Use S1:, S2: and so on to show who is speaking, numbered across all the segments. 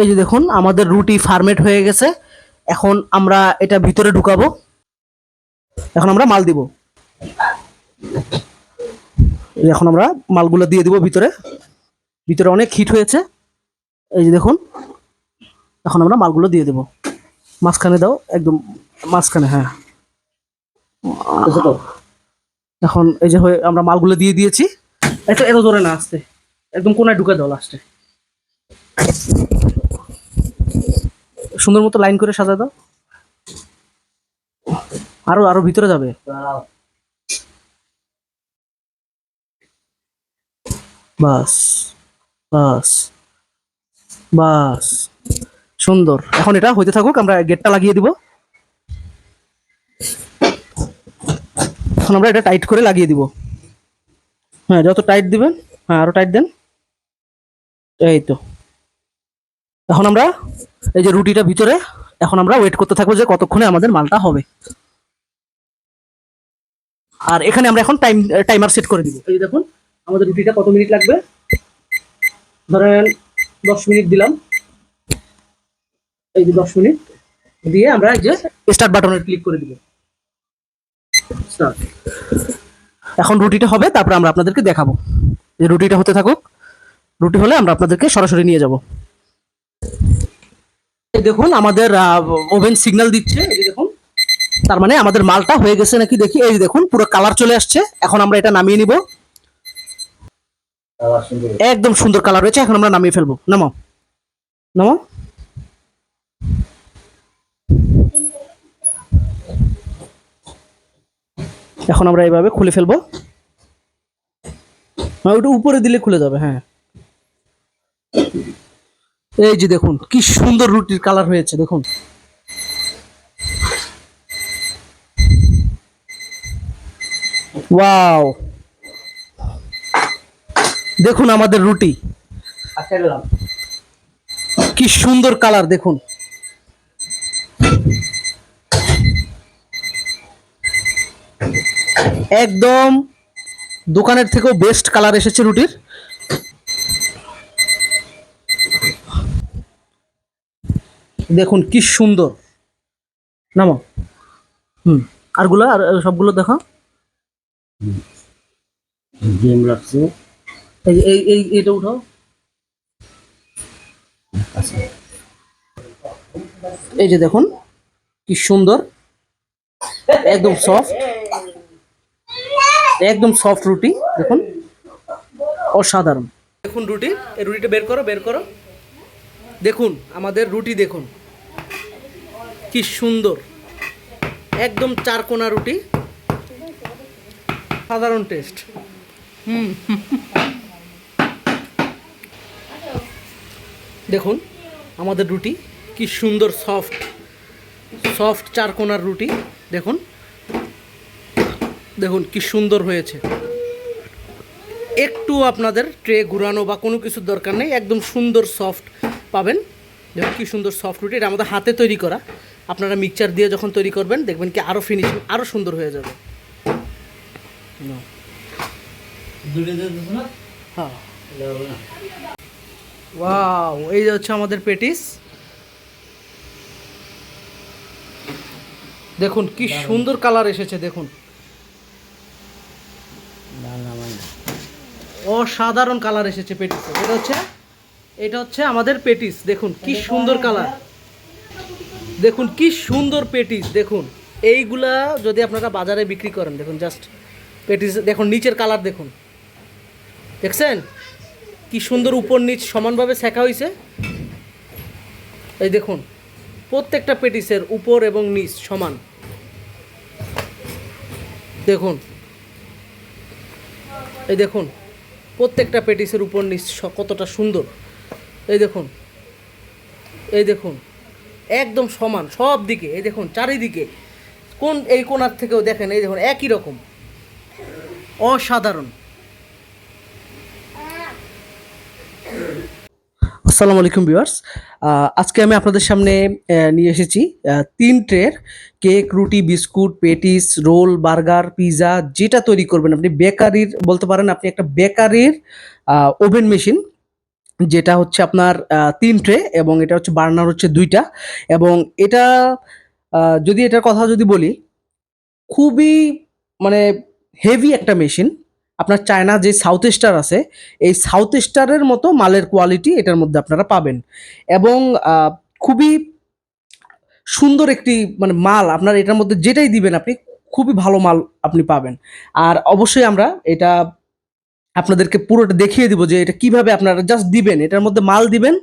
S1: এই যে দেখুন, আমাদের রুটি ফার্মেট হয়ে গেছে। এখন আমরা এটা ভিতরে ঢুকাবো। এখন আমরা মাল দিব। এখন আমরা মালগুলো দিয়ে দিব ভিতরে। ভিতরে অনেক হিট হয়েছে। এই যে দেখুন, এখন আমরা মালগুলো দিয়ে দেব। মাঝখানে দাও, একদম মাঝখানে হ্যাঁ। এখন এই যে হয়ে আমরা মালগুলো দিয়ে দিয়েছি। এটা এত জোরে না, আসতে। একদম কোনায় ঢুকে দাও লাস্টে সুন্দর মতো লাইন করে সাজা দাও। আরও আরও ভিতরে যাবে। বাস বাস বাস। সুন্দর। এখন এটা হইতে থাকুক, আমরা গেটটা লাগিয়ে দিব। এখন আমরা এটা টাইট করে লাগিয়ে দিব। হ্যাঁ যত টাইট দিবেন হ্যাঁ আরও টাইট দেন। এই তো। এখন আমরা এই যে রুটিটা ভিতরে, এখন আমরা ওয়েট করতে থাকব যে কতক্ষণে আমাদের মালটা হবে। আর এখানে আমরা এখন টাইম টাইমার সেট করে দিব। এই দেখুন, আমাদের রুটিটা কত মিনিট লাগবে? ধরেন দশ মিনিট দিলাম। এই যে দশ মিনিট দিয়ে আমরা এই যে স্টার্ট বাটনে ক্লিক করে দিব। এখন রুটিটা হবে, তারপর আমরা আপনাদেরকে দেখাবো। যে রুটিটা হতে থাকুক, রুটি হলে আমরা আপনাদেরকে সরাসরি নিয়ে যাব। দেখুন আমাদের ওভেন সিগন্যাল দিচ্ছে। এই দেখুন তার মানে আমাদের মালটা হয়ে গেছে নাকি দেখি। এই দেখুন পুরো কালার চলে আসছে। এখন আমরা এটা নামিয়ে নিব। একদম সুন্দর কালার রয়েছে এখন আমরা নামিয়ে ফেলব। নামো। নামো। এখন আমরা এইভাবে খুলে ফেলব। হ্যাঁ ওটা উপরে দিলে খুলে যাবে হ্যাঁ। এই যে দেখুন কি সুন্দর রুটির কালার হয়েছে দেখুন। ওয়াও। দেখুন আমাদের রুটি। কি সুন্দর কালার দেখুন। একদম দোকানের থেকেও বেস্ট কালার এসেছে রুটির। দেখুন কি সুন্দর। নামো। হুম আরগুলো আর আর সবগুলো দেখো।
S2: গেম লাগছে
S1: এই এই এই এটা উঠাও।
S2: আচ্ছা।
S1: এই যে দেখুন কি সুন্দর। একদম সফট একদম সফট রুটি দেখুন। অসাধারণ। দেখুন রুটি এই রুটিটা বের করো বের করো। দেখুন, আমাদের রুটি দেখুন। কি সুন্দর। একদম চারকোনা রুটি। সাধারণ টেস্ট। হুম। দেখুন, আমাদের রুটি কি সুন্দর সফট। সফট চারকোনার রুটি। দেখুন। দেখুন, কি সুন্দর হয়েছে। একটু আপনাদের ট্রে ঘুরানো বা কোনো কিছুর দরকার নেই। একদম সুন্দর সফট। পাবেন। দেখুন কি সুন্দর সফট রুটি এটা আমাদের হাতে তৈরি করা। আপনারা মিক্সচার দিয়ে যখন তৈরি করবেন দেখবেন কি আরও ফিনিশিং আরও সুন্দর হয়ে যাবে। হ্যাঁ। ওয়াও এই যে হচ্ছে আমাদের পেটিস। দেখুন কি সুন্দর কালার এসেছে দেখুন। অসাধারণ কালার এসেছে পেটিস এটা হচ্ছে এটা হচ্ছে আমাদের পেটিস দেখুন কি সুন্দর কালার। দেখুন কি সুন্দর পেটিস দেখুন। এইগুলা যদি আপনারা বাজারে বিক্রি করেন দেখুন জাস্ট পেটিস দেখুন নিচের কালার দেখুন। দেখছেন? কি সুন্দর উপর নিচ সমানভাবে শেখা হয়েছে এই দেখুন প্রত্যেকটা পেটিসের উপর এবং নিচ সমান। দেখুন। এই দেখুন প্রত্যেকটা পেটিসের উপর নিচ কতটা সুন্দর। এই দেখুন এই দেখুন, একদম সমান, সব দিকে, এই দেখুন, চারিদিকে। কোন, এই কোণার থেকেও দেখেন, এই দেখুন, একই রকম। অসাধারণ। আসসালামু আলাইকুম, ভিউয়ার্স। আজকে আমি আপনাদের সামনে নিয়ে এসেছি তিন ট্রের কেক, রুটি, biscuit, patties, roll, burger pizza যেটা তৈরি করবেন। আপনি বেকারির, বলতে পারেন, আপনি একটা বেকারির ওভেন মেশিন যেটা হচ্ছে আপনার তিন ট্রে এবং এটা হচ্ছে বার্নার হচ্ছে দুইটা এবং এটা যদি এটার কথা যদি বলি, খুবই মানে হেভি একটা মেশিন আপনার চায়না যে সাউথ স্টার আছে, এই সাউথ স্টারের মতো মালের কোয়ালিটি এটার মধ্যে আপনারা পাবেন। এবং খুবই সুন্দর একটি মানে মাল, আপনার এটার মধ্যে যেটাই দিবেন আপনি, খুবই ভালো মাল আপনি পাবেন। আর অবশ্যই আমরা এটা আপনাদেরকে পুরোটা দেখিয়ে দিব যে এটা কীভাবে আপনারা জাস্ট দিবেন। এটার মধ্যে মাল দিবেন,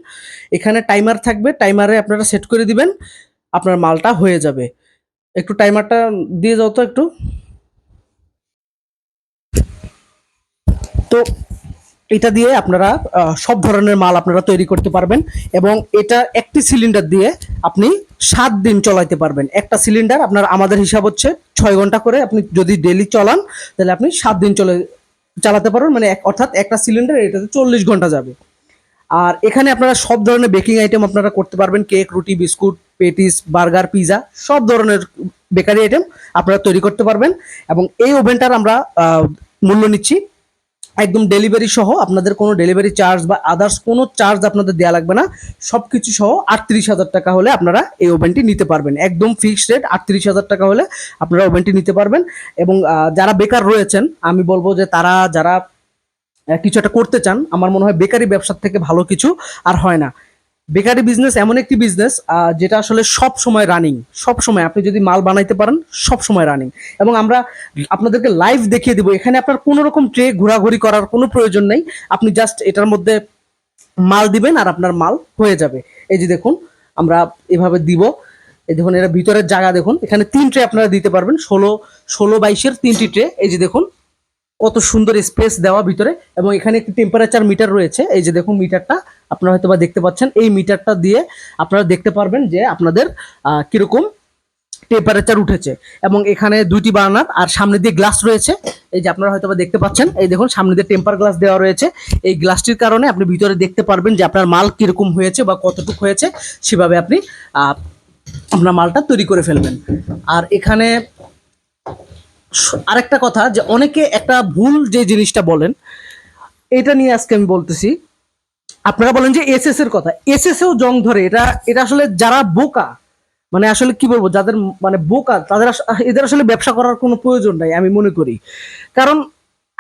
S1: এখানে টাইমার থাকবে টাইমারে আপনারা সেট করে দিবেন, আপনার মালটা হয়ে যাবে। একটু টাইমারটা দিয়ে যাও তো একটু। তো এটা দিয়ে আপনারা সব ধরনের মাল আপনারা তৈরি করতে পারবেন এবং এটা একটি সিলিন্ডার দিয়ে আপনি সাত দিন চলাইতে পারবেন। একটা সিলিন্ডার আপনার আমাদের হিসাব হচ্ছে ছয় ঘণ্টা করে। আপনি যদি ডেলি চলান, তাহলে আপনি সাত দিন চলে চালাতে পারবেন মানে অর্থাৎ একটা সিলিন্ডার এটাতে চল্লিশ ঘণ্টা যাবে। আর এখানে আপনারা সব ধরনের বেকিং আইটেম আপনারা করতে পারবেন কেক রুটি, বিস্কুট, পেটিস, বার্গার, পিজা, সব ধরনের বেকারি আইটেম আপনারা তৈরি করতে পারবেন। এবং এই ওভেনটার আমরা মূল্য নিচ্ছি একদম ডেলিভারি সহ আপনাদের কোনো ডেলিভারি চার্জ বা আদার্স কোনো চার্জ আপনাদের দেওয়া লাগবে না। সব কিছু সহ আটত্রিশ হাজার টাকা হলে আপনারা এই ওভেনটি নিতে পারবেন। একদম ফিক্সড রেট আটত্রিশ হাজার টাকা হলে আপনারা ওভেনটি নিতে পারবেন। এবং যারা বেকার রয়েছেন, আমি বলব যে তারা যারা কিছু একটা করতে চান, আমার মনে হয় বেকারি ব্যবসার থেকে ভালো কিছু আর হয় না। বেকারি বিজনেস এমন একটি বিজনেস যেটা আসলে সব সময় রানিং সব সময় আপনি যদি মাল বানাইতে পারেন সব সময় রানিং এবং আমরা আপনাদেরকে লাইভ দেখিয়ে দিব। এখানে আপনার কোনো রকম ট্রে ঘোরাঘুরি করার কোনো প্রয়োজন নেই। আপনি জাস্ট এটার মধ্যে মাল দিবেন আর আপনার মাল হয়ে যাবে। এই যে দেখুন, আমরা এভাবে দিব। এই দেখুন, এর ভিতরের জায়গা দেখুন। এখানে তিন ট্রে আপনারা দিতে পারবেন। ষোলো ষোলো বাইশের তিনটি ট্রে। এই যে দেখুন, কত সুন্দর স্পেস দেওয়া ভিতরে। এবং এখানে একটি টেম্পারেচার মিটার রয়েছে। এই যে দেখুন মিটারটা আপনারা হয়তো বা দেখতে পাচ্ছেন, এই মিটারটা দিয়ে আপনারা দেখতে পারবেন যে আপনাদের কীরকম টেম্পারেচার উঠেছে। এবং এখানে দুইটি বার্নার, আর সামনে দিয়ে গ্লাস রয়েছে। এই যে আপনারা হয়তো দেখতে পাচ্ছেন, এই দেখুন, সামনে দিয়ে টেম্পার গ্লাস দেওয়া রয়েছে। এই গ্লাসটির কারণে আপনি ভিতরে দেখতে পারবেন যে আপনার মাল কীরকম হয়েছে বা কতটুকু হয়েছে। সেভাবে আপনি আপনার মালটা তৈরি করে ফেলবেন। আর এখানে আরেকটা কথা যে অনেকে একটা ভুল যে জিনিসটা বলেন, এটা নিয়ে আজকে আমি বলতেছি। আপনারা বলেন যে এসএস এর কথা। এসএস এও জং ধরে, এটা এটা আসলে যারা বোকা মানে আসলে কি বলব, যাদের মানে বোকা, তাদের এদের আসলে ব্যবসা করার কোনো প্রয়োজন নাই, আমি মনে করি। কারণ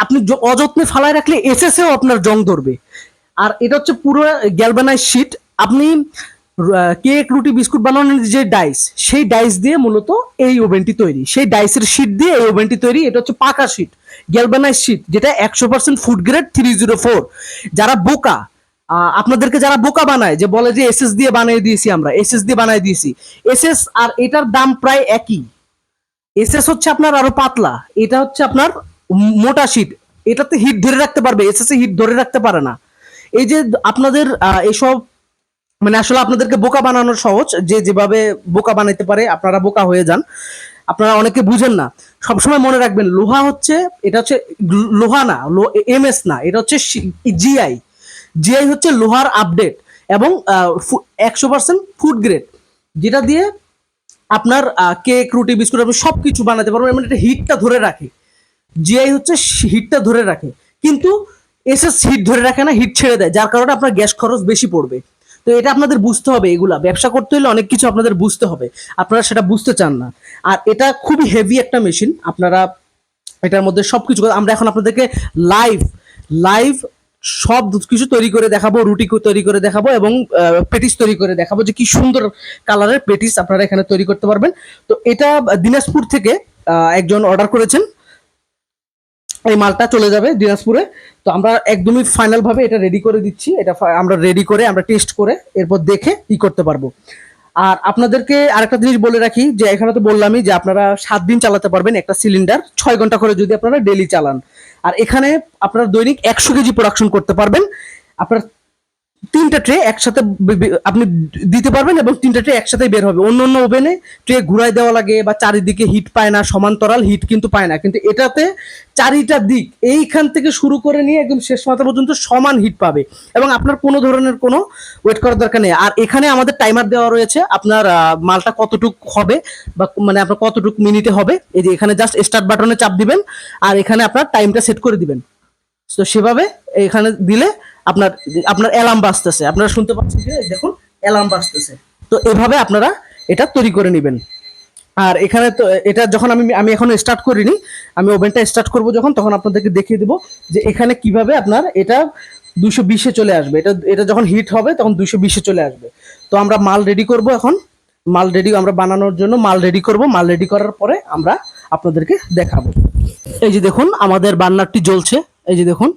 S1: আপনি অযত্নে ফালায় রাখলে এসএস এও আপনার জং ধরবে। আর এটা হচ্ছে পুরো গ্যালবানাইজ শিট। আপনি কেক, রুটি, বিস্কুট বানানোর যে ডাইস, সেই ডাইস দিয়ে মূলত এই ওভেনটি তৈরি। সেই ডাইসের শিট দিয়ে এই ওভেনটি তৈরি, এটা হচ্ছে পাকা শিট, গ্যালবানাইজ শিট, যেটা একশো percent food grade three zero four. যারা বোকা আপনাদেরকে যারা বোকা বানায়, যে বলে যে এসএস দিয়ে বানিয়ে দিয়েছি আমরা এসএস দিয়ে বানিয়ে দিয়েছি। এসএস আর এটার দাম প্রায় একই। এসএস হচ্ছে আপনার আরও পাতলা, এটা হচ্ছে আপনার মোটা শীট এটাতে হিট ধরে রাখতে পারবে এসএস এ হিট ধরে রাখতে পারে না। এই যে আপনাদের এসব মানে আসলে আপনাদেরকে বোকা বানানো সহজ, যে যেভাবে বোকা বানাইতে পারে, আপনারা বোকা হয়ে যান। আপনারা অনেকে বুঝেন না। সবসময় মনে রাখবেন, লোহা হচ্ছে, এটা হচ্ছে লোহা না এমএস না, এটা হচ্ছে জিআই। জিআই হচ্ছে লোহার আপডেট এবং একশো পার্সেন্ট ফুড গ্রেড যেটা দিয়ে আপনার কেক রুটি, বিস্কুট আপনি সব কিছু বানাতে পারবেন। এবং এটা হিটটা ধরে রাখে। জিআই হচ্ছে হিটটা ধরে রাখে। কিন্তু এসএস হিট ধরে রাখে না হিট ছেড়ে দেয়, যার কারণে আপনার গ্যাস খরচ বেশি পড়বে। তো এটা আপনাদের বুঝতে হবে এগুলা। ব্যবসা করতে হলে অনেক কিছু আপনাদের বুঝতে হবে। আপনারা সেটা বুঝতে চান না। আর এটা খুবই হেভি একটা মেশিন আপনারা এটার মধ্যে সব কিছু আমরা এখন আপনাদেরকে লাইভ লাইভ সব কিছু তৈরি করে দেখাবো, রুটি তৈরি করে দেখাবো এবং পেটিস তৈরি করে দেখাবো যে কি সুন্দর কালারের পেটিস আপনারা এখানে তৈরি করতে পারবেন। তো এটা দিনাজপুর থেকে একজন অর্ডার করেছেন। এই মালটা চলে যাবে দিনাজপুরে। তো আমরা একদমই ফাইনাল ভাবে এটা রেডি করে দিচ্ছি। এটা আমরা রেডি করে, আমরা টেস্ট করে, এরপর দেখে ই করতে পারব। আর আপনাদেরকে আরেকটা জিনিস বলে রাখি, যে এখানে তো বললামই যে আপনারা সাত দিন চালাতে পারবেন একটা সিলিন্ডার ছয় ঘণ্টা করে যদি আপনারা ডেলি চালান। আর এখানে আপনারা দৈনিক একশো কেজি প্রোডাকশন করতে পারবেন। আপনার তিনটা ট্রে একসাথে আপনি দিতে পারবেন এবং তিনটা ট্রে একসাথে বের হবে। অন্য অন্য ওভেনে ট্রে ঘুরাই দেওয়া লাগে বা চারিদিকে হিট পায় না, সমান্তরাল হিট কিন্তু পায় না। কিন্তু এটাতে চারিটা দিক এইখান থেকে শুরু করে নিয়ে একদম শেষ মাথা পর্যন্ত সমান হিট পাবে। এবং আপনার কোনো ধরনের কোনো ওয়েট করার দরকার নেই। আর এখানে আমাদের টাইমার দেওয়া রয়েছে। আপনার মালটা কতটুক হবে বা মানে আপনার কতটুক মিনিটে হবে, এই যে এখানে জাস্ট স্টার্ট বাটনে চাপ দিবেন, আর এখানে আপনার টাইমটা সেট করে দিবেন। তো সেভাবে এখানে দিলে আপনার আপনার অ্যালার্ম বাজতেছে। আপনারা শুনতে পাচ্ছেন যে, দেখুন অ্যালার্ম বাজতেছে। তো এভাবে আপনারা এটা তৈরি করে নেবেন। আর এখানে তো, এটা যখন আমি আমি এখন স্টার্ট করিনি, আমি ওভেনটা স্টার্ট করব যখন, তখন আপনাদেরকে দেখিয়ে দেবো যে এখানে কীভাবে আপনার এটা দুশো বিশে চলে আসবে। এটা এটা যখন হিট হবে, তখন দুশো বিশে চলে আসবে। তো আমরা মাল রেডি করব এখন। মাল রেডি আমরা বানানোর জন্য মাল রেডি করব। মাল রেডি করার পরে আমরা আপনাদেরকে দেখাবো। এই যে দেখুন, আমাদের বার্নারটি জ্বলছে। এই যে দেখুন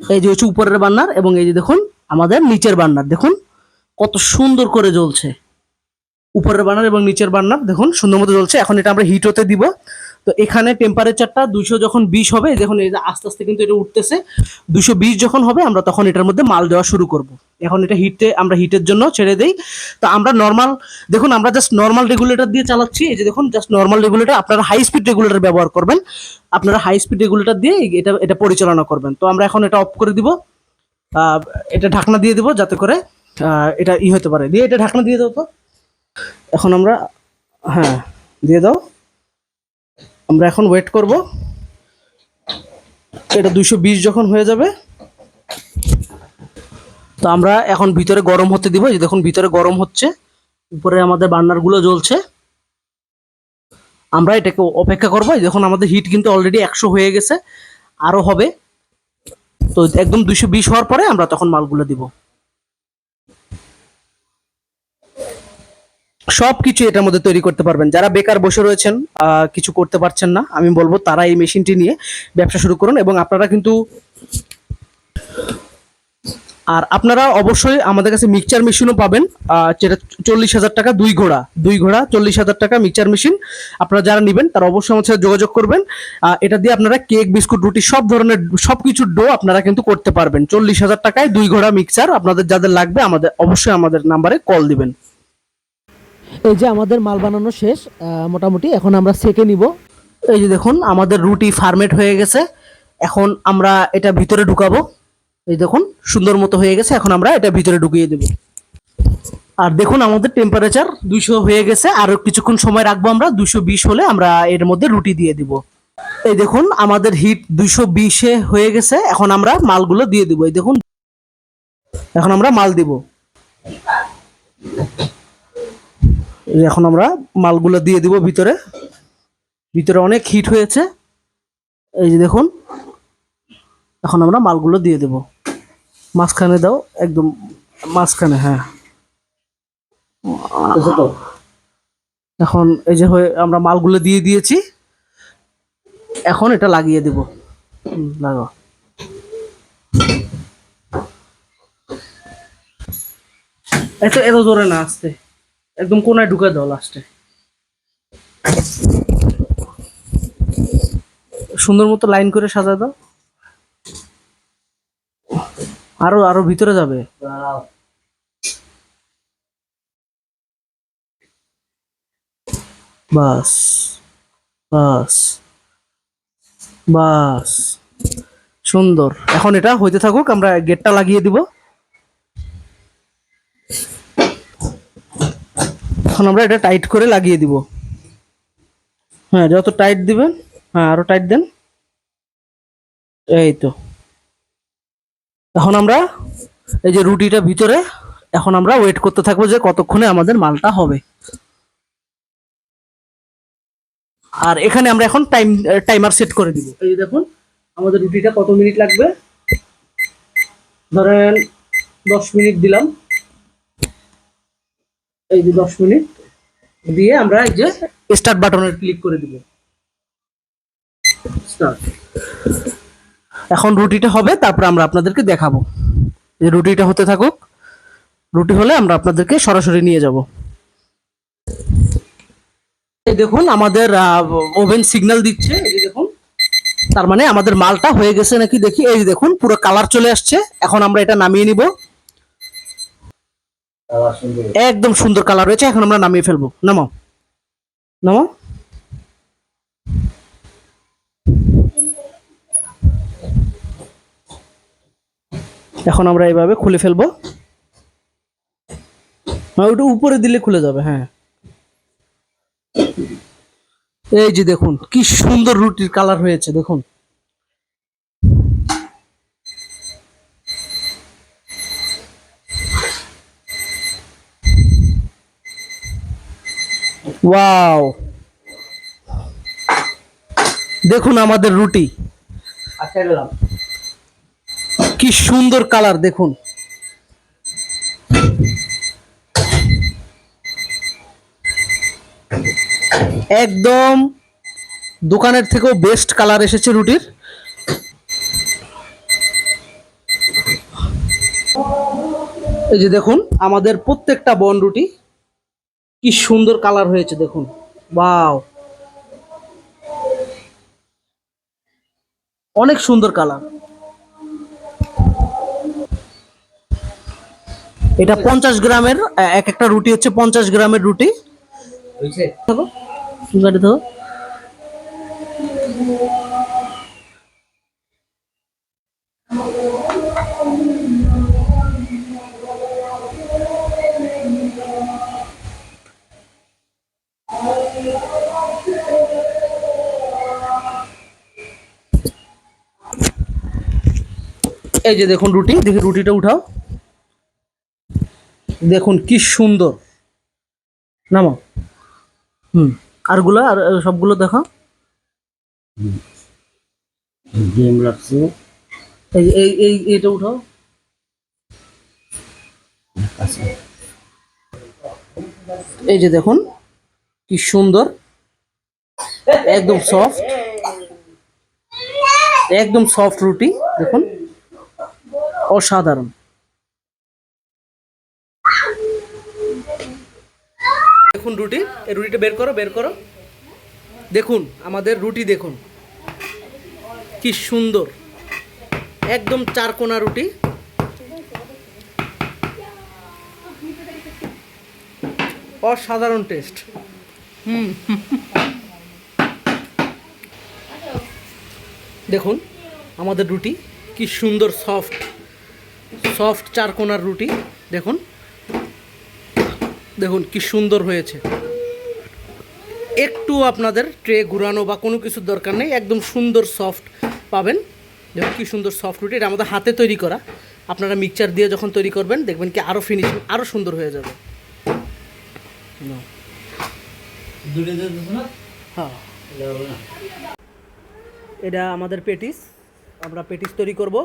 S1: এই যে হচ্ছে উপরের বান্নার এবং এই যে দেখুন আমাদের নিচের বান্নার। দেখুন কত সুন্দর করে জ্বলছে। উপরের বান্নার এবং নিচের বান্নার, দেখুন সুন্দর মতো জ্বলছে। এখন এটা আমরা হিট হতে দিব। তো এখানে টেম্পারেচারটা দুশো যখন বিশ হবে, দেখুন এই যে আস্তে আস্তে কিন্তু এটা উঠতেছে দুশো বিশ যখন হবে, আমরা তখন এটার মধ্যে মাল দেওয়া শুরু করব। এখন এটা হিটে আমরা হিটের জন্য ছেড়ে দেই। তো আমরা নর্মাল দেখুন আমরা জাস্ট নর্মাল রেগুলেটর দিয়ে চালাচ্ছি। এই যে দেখুন জাস্ট নর্মাল রেগুলেটর আপনারা হাই স্পিড রেগুলেটর ব্যবহার করবেন। আপনারা হাই স্পিড রেগুলেটর দিয়ে এটা এটা পরিচালনা করবেন। তো আমরা এখন এটা অফ করে দিব। এটা ঢাকনা দিয়ে দিব যাতে করে এটা ই হতে পারে। দিয়ে এটা ঢাকনা দিয়ে দাও তো। এখন আমরা হ্যাঁ দিয়ে দাও। আমরা এখন ওয়েট করব। এটা দুশো যখন হয়ে যাবে, তো আমরা এখন ভিতরে গরম হতে দিব। যে দেখুন, ভিতরে গরম হচ্ছে, উপরে আমাদের বার্নারগুলো জ্বলছে। আমরা এটাকে অপেক্ষা করব। দেখুন, আমাদের হিট কিন্তু অলরেডি একশো হয়ে গেছে আরও হবে। তো একদম দুইশো বিশ হওয়ার পরে আমরা তখন মালগুলো দিব। সব কিছু এটার মধ্যে তৈরি করতে পারবেন। যারা বেকার বসে রয়েছেন কিছু করতে পারছেন না, আমি বলব তারা এই মেশিনটি নিয়ে ব্যবসা শুরু করুন এবং আপনারা কিন্তু আর আপনারা অবশ্যই আমাদের কাছে মিক্সচার মেশিনও পাবেন যেটা চল্লিশ হাজার টাকা দুই ঘোড়া দুই ঘোড়া, চল্লিশ হাজার টাকা মিক্সচার মেশিন। আপনারা যারা নেবেন, তারা অবশ্যই আমার সাথে যোগাযোগ করবেন। এটা দিয়ে আপনারা কেক, বিস্কুট, রুটি, সব ধরনের সব কিছু ডো আপনারা কিন্তু করতে পারবেন। চল্লিশ হাজার টাকায় দুই ঘোড়া মিক্সচার আপনাদের যাদের লাগবে, আমাদের অবশ্যই আমাদের নাম্বারে কল দিবেন। এই যে আমাদের মাল বানানো শেষ মোটামুটি এখন আমরা সেকে নিব। এই যে দেখুন, আমাদের রুটি ফার্মেট হয়ে গেছে। এখন আমরা এটা ভিতরে ঢুকাবো। এই দেখুন, সুন্দর মতো হয়ে গেছে। এখন আমরা এটা ভিতরে ঢুকিয়ে দেব। আর দেখুন, আমাদের টেম্পারেচার দুইশো হয়ে গেছে। আর কিছুক্ষণ সময় রাখব আমরা। দুশো বিশ হলে আমরা এর মধ্যে রুটি দিয়ে দিব। এই দেখুন, আমাদের হিট দুইশো বিশে হয়ে গেছে। এখন আমরা মালগুলো দিয়ে দিব। এই দেখুন, এখন আমরা মাল দিব। এখন আমরা মালগুলো দিয়ে দিব ভিতরে। ভিতরে অনেক হিট হয়েছে। এই যে দেখুন, এখন আমরা মালগুলো দিয়ে দেব। মাঝখানে দাও, একদম মাঝখানে হ্যাঁ। এখন এই যে হয়ে, আমরা মালগুলো দিয়ে দিয়েছি। এখন এটা লাগিয়ে দেব। লাগাও। এত এত জোরে না, আসতে। একদম কোনায় ঢুকে দাও লাস্টে সুন্দর মতো লাইন করে সাজা দাও। আরও আরও ভিতরে যাবে। বাস বাস বাস। সুন্দর। এখন এটা হইতে থাকুক, আমরা গেটটা লাগিয়ে দিব। এখন আমরা এটা টাইট করে লাগিয়ে দিব। হ্যাঁ যত টাইট দিবেন হ্যাঁ আরও টাইট দেন। এই তো। এখন আমরা এই যে রুটিটা ভিতরে, এখন আমরা ওয়েট করতে থাকব যে কতক্ষণে আমাদের মালটা হবে। আর এখানে আমরা এখন টাইম টাইমার সেট করে দিব। এই দেখুন, আমাদের রুটিটা কত মিনিট লাগবে? ধরেন দশ মিনিট দিলাম। এই যে দশ মিনিট দিয়ে আমরা এই যে স্টার্ট বাটনে ক্লিক করে দিব। Start. এখন রুটিটা হবে, তারপর আমরা আপনাদেরকে দেখাবো। যে রুটিটা হতে থাকুক, রুটি হলে আমরা আপনাদেরকে সরাসরি নিয়ে যাব। এই দেখুন, আমাদের ওভেন সিগন্যাল দিচ্ছে, এই দেখুন। তার মানে আমাদের মালটা হয়ে গেছে নাকি দেখি, এই দেখুন, পুরো কালার চলে আসছে। এখন আমরা এটা নামিয়ে নিব। একদম সুন্দর কালার রয়েছে এখন আমরা নামিয়ে ফেলব। নামাও। নামাও। এখন আমরা এইভাবে খুলে ফেলব। ওটা উপরে দিলে খুলে যাবে হ্যাঁ। এই যে দেখুন, কি সুন্দর রুটির কালার হয়েছে, দেখুন। ওয়াও দেখুন আমাদের রুটি।
S3: আচ্ছা
S1: কি সুন্দর কালার দেখুন। একদম দোকানের থেকেও বেস্ট কালার এসেছে রুটির। এই যে দেখুন আমাদের প্রত্যেকটা বন রুটি। কি সুন্দর কালার হয়েছে দেখুন। বাও অনেক সুন্দর কালার। এটা পঞ্চাশ গ্রামের এক একটা রুটি হচ্ছে পঞ্চাশ গ্রামের রুটি। থাকো গাড়ি থাকো এই যে দেখুন রুটি দেখি রুটিটা উঠাও। দেখুন কি সুন্দর। নামো হুম আরগুলো আর আর সবগুলো দেখো
S2: ডিম লাগছে
S1: এই এই এই এটা উঠাও। এই যে দেখুন কি সুন্দর। একদম সফট একদম সফট রুটি দেখুন। অসাধারণ। দেখুন রুটি, এই রুটিটা বের করো বের করো। দেখুন, আমাদের রুটি দেখুন। কি সুন্দর। একদম চারকোনা রুটি। অসাধারণ টেস্ট। হুম। দেখুন, আমাদের রুটি কি সুন্দর, সফট। সফট চারকোনার রুটি দেখুন। দেখুন কি সুন্দর হয়েছে। একটু আপনাদের ট্রে ঘুরানো বা কোনো কিছুর দরকার নেই একদম সুন্দর সফট পাবেন। দেখুন কি সুন্দর সফট রুটি এটা আমাদের হাতে তৈরি করা। আপনারা মিক্সচার দিয়ে যখন তৈরি করবেন দেখবেন কি আরও ফিনিশিং আরও সুন্দর হয়ে যাবে। হ্যাঁ। এটা আমাদের পেটিস আমরা পেটিস তৈরি করব।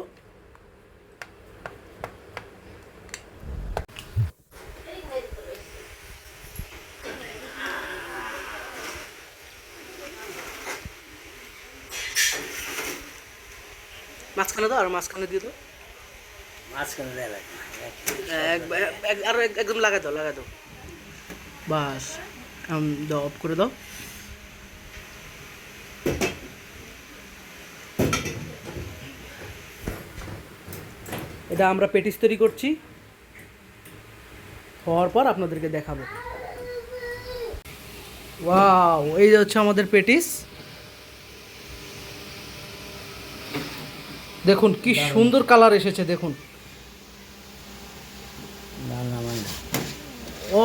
S1: মাঝখানে দাও আর মাঝখানে দিয়ে দাও।
S3: মাঝখানে দেয়া
S1: আরও একদম লাগাই দাও লাগাই দাও। বাস আম, দাও অফ করে দাও। এটা আমরা পেটিস তৈরি করছি। হওয়ার পর আপনাদেরকে দেখাবো। ওয়াও এই যে হচ্ছে আমাদের পেটিস। দেখুন কি সুন্দর কালার এসেছে দেখুন।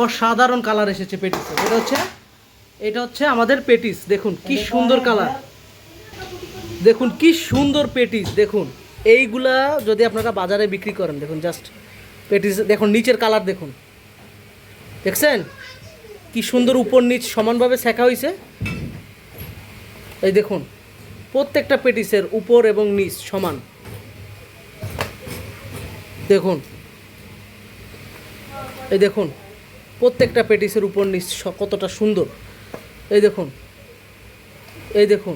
S1: অসাধারণ কালার এসেছে পেটিস এটা হচ্ছে এটা হচ্ছে আমাদের পেটিস দেখুন কি সুন্দর কালার। দেখুন কি সুন্দর পেটিস দেখুন। এইগুলা যদি আপনারা বাজারে বিক্রি করেন দেখুন জাস্ট পেটিস দেখুন নিচের কালার দেখুন। দেখছেন? কি সুন্দর উপর নিচ সমানভাবে শেখা হয়েছে এই দেখুন প্রত্যেকটা পেটিসের উপর এবং নিচ সমান। দেখুন। এই দেখুন, প্রত্যেকটা পেটিসের উপর নিচ কতটা সুন্দর। এই দেখুন এই দেখুন,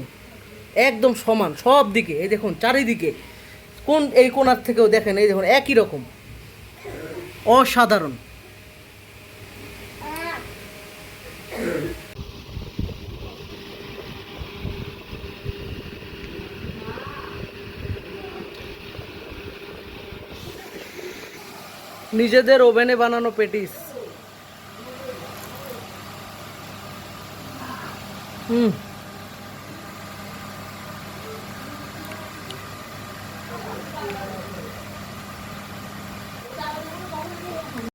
S1: একদম সমান, সব দিকে, এই দেখুন, চারিদিকে। কোন, এই কোনার থেকেও দেখেন, এই দেখুন, একই রকম। অসাধারণ। নিজেদের ওভেনে বানানো পেটিস। হুম।